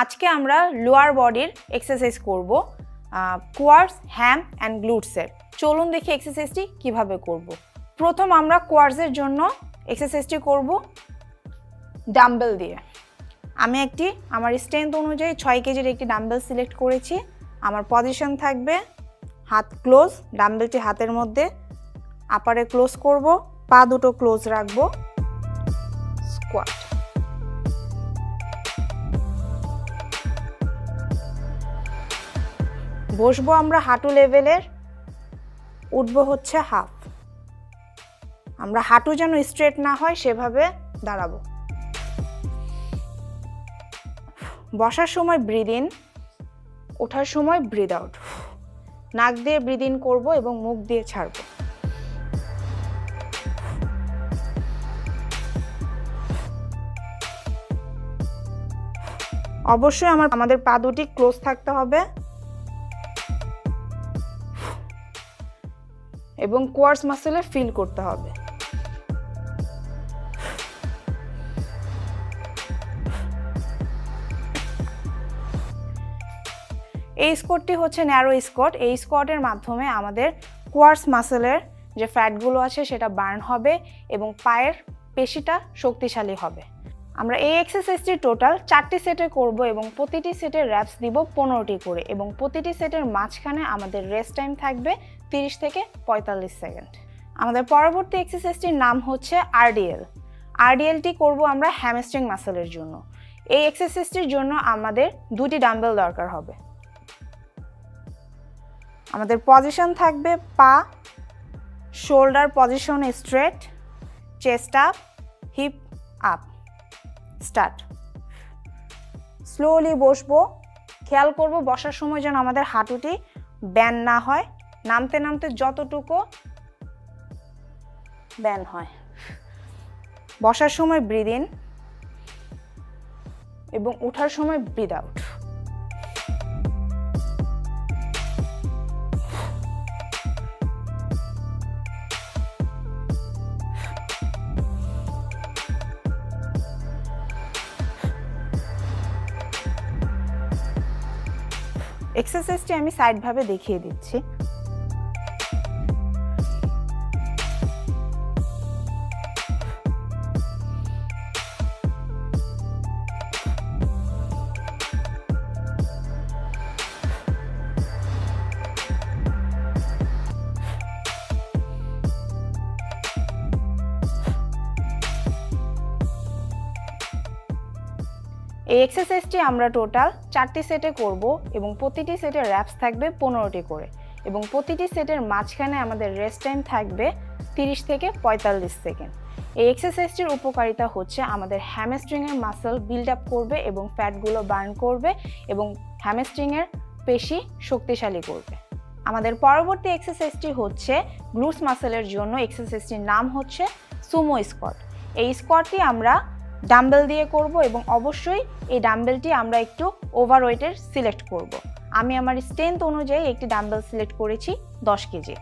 আজকে আমরা লোয়ার বডির এক্সারসাইজ করব কোয়ার্স হ্যাম অ্যান্ড গ্লুটসের চলুন দেখি এক্সারসাইজটি কীভাবে করব। প্রথম আমরা কোয়ার্সের জন্য এক্সারসাইজটি করব ডাম্বেল দিয়ে। আমি একটি, আমার স্ট্রেংথ অনুযায়ী ছয় কেজির একটি ডাম্বেল সিলেক্ট করেছি। আমার পজিশন থাকবে হাত ক্লোজ ডাম্বেলটি হাতের মধ্যে। আপারে ক্লোজ করব, পা দুটো ক্লোজ রাখব। স্কোয়াট বসবো আমরা হাঁটু লেভেলের, উঠবো হচ্ছে হাফ। আমরা হাঁটু যেন স্ট্রেট না হয়, সেভাবে দাঁড়াবো। বসার সময় ব্রিদ ইন ওঠার সময় ব্রিদ আউট নাক দিয়ে ব্রিদ ইন করব এবং মুখ দিয়ে ছাড়বো। অবশ্যই আমার, আমাদের পা দুটি ক্লোজ থাকতে হবে। এবং কোয়ার্স মাসেলে ফিল করতে হবে। এই স্কোয়াটটি হচ্ছে ন্যারো স্কোয়াট এই স্কোয়াটের মাধ্যমে আমাদের কোয়ার্স মাসেলের যে ফ্যাটগুলো আছে সেটা বার্ন হবে এবং পায়ের পেশিটা শক্তিশালী হবে। আমরা এই এক্সারসাইজটি টোটাল চারটি সেটে করব এবং প্রতিটি সেটের র্যাপস দিব পনেরোটি করে এবং প্রতিটি সেটের মাঝখানে আমাদের রেস্ট টাইম থাকবে তিরিশ থেকে পঁয়তাল্লিশ সেকেন্ড আমাদের পরবর্তী এক্সারসাইজটির নাম হচ্ছে আরডিএল আরডিএলটি করব আমরা হ্যামস্ট্রিং মাসেলের জন্য। এই এক্সারসাইজটির জন্য আমাদের দুটি ডাম্বেল দরকার হবে। আমাদের পজিশন থাকবে পা shoulder position straight chest up hip up start. Slowly বসবো, খেয়াল করব বসার সময় যেন আমাদের হাঁটুটি ব্যান না হয়, নামতে নামতে যতটুকু ব্যান হয়। বসার সময় ব্রিদ ইন এবং ওঠার সময় ব্রিদ আউট এক্সারসাইজটি আমি সাইডভাবে দেখিয়ে দিচ্ছি। এই এক্সারসাইজটি আমরা টোটাল চারটি সেটে করব এবং প্রতিটি সেটের র্যাপস থাকবে পনেরোটি করে এবং প্রতিটি সেটের মাঝখানে আমাদের রেস্ট টাইম থাকবে তিরিশ থেকে পঁয়তাল্লিশ সেকেন্ড। এই এক্সারসাইজটির উপকারিতা হচ্ছে আমাদের হ্যামস্ট্রিংয়ের মাসেল বিল্ড আপ করবে এবং ফ্যাটগুলো বার্ন করবে এবং হ্যামস্ট্রিংয়ের পেশি শক্তিশালী করবে। আমাদের পরবর্তী এক্সারসাইজটি হচ্ছে গ্লুস মাসেলের জন্য এক্সারসাইজটির নাম হচ্ছে সুমো স্কোয়াট এই স্কোয়াটটি আমরা ডাম্বেল দিয়ে করব এবং অবশ্যই এই ডাম্বেলটি আমরা একটু ওভারওয়েটের সিলেক্ট করব। আমি আমার স্ট্রেংথ অনুযায়ী একটি ডাম্বেল সিলেক্ট করেছি দশ কেজি।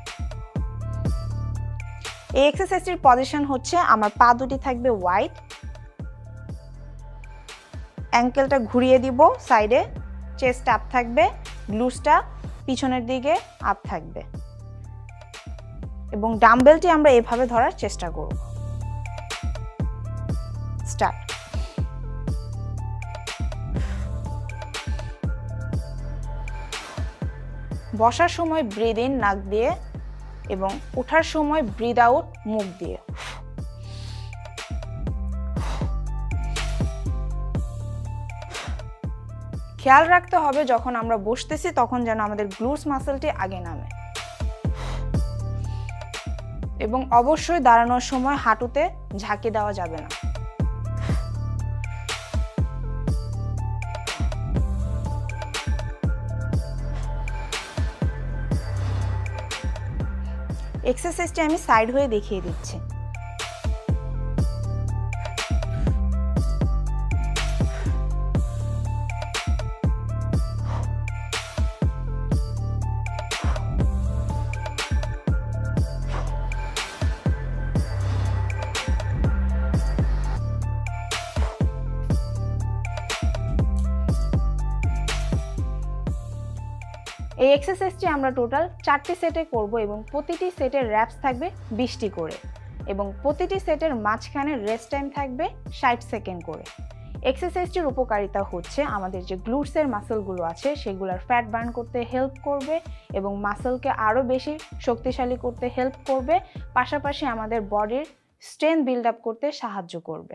এই এক্সারসাইজটির পজিশন হচ্ছে আমার পা দুটি থাকবে হোয়াইট অ্যাঙ্কেলটা ঘুরিয়ে দিব সাইডে। চেস্ট আপ থাকবে গ্লুসটা পিছনের দিকে আপ থাকবে। এবং ডাম্বেলটি আমরা এভাবে ধরার চেষ্টা করব। স্টার্ট। বসার সময় ব্রিদ ইন নাক দিয়ে, এবং ওঠার সময় ব্রিদ আউট মুখ দিয়ে। খেয়াল রাখতে হবে, যখন আমরা বসতেছি, তখন যেন আমাদের গ্লুস মাসেলটি আগে নামে। এবং অবশ্যই দাঁড়ানোর সময় হাঁটুতে ঝাঁকি দেওয়া যাবে না। এক্সারসাইজটি আমি সাইড হয়ে দেখিয়ে দিচ্ছি। এই এক্সারসাইজটি আমরা টোটাল চারটি সেটে করব এবং প্রতিটি সেটের র্যাপস থাকবে বিশটি করে এবং প্রতিটি সেটের মাঝখানে রেস্ট টাইম থাকবে ষাট সেকেন্ড করে। এক্সারসাইজটির উপকারিতা হচ্ছে আমাদের যে গ্লুটসের মাসেলগুলো আছে সেগুলোর ফ্যাট বার্ন করতে হেল্প করবে এবং মাসেলকে আরও বেশি শক্তিশালী করতে হেল্প করবে, পাশাপাশি আমাদের বডির স্ট্রেংথ বিল্ড আপ করতে সাহায্য করবে।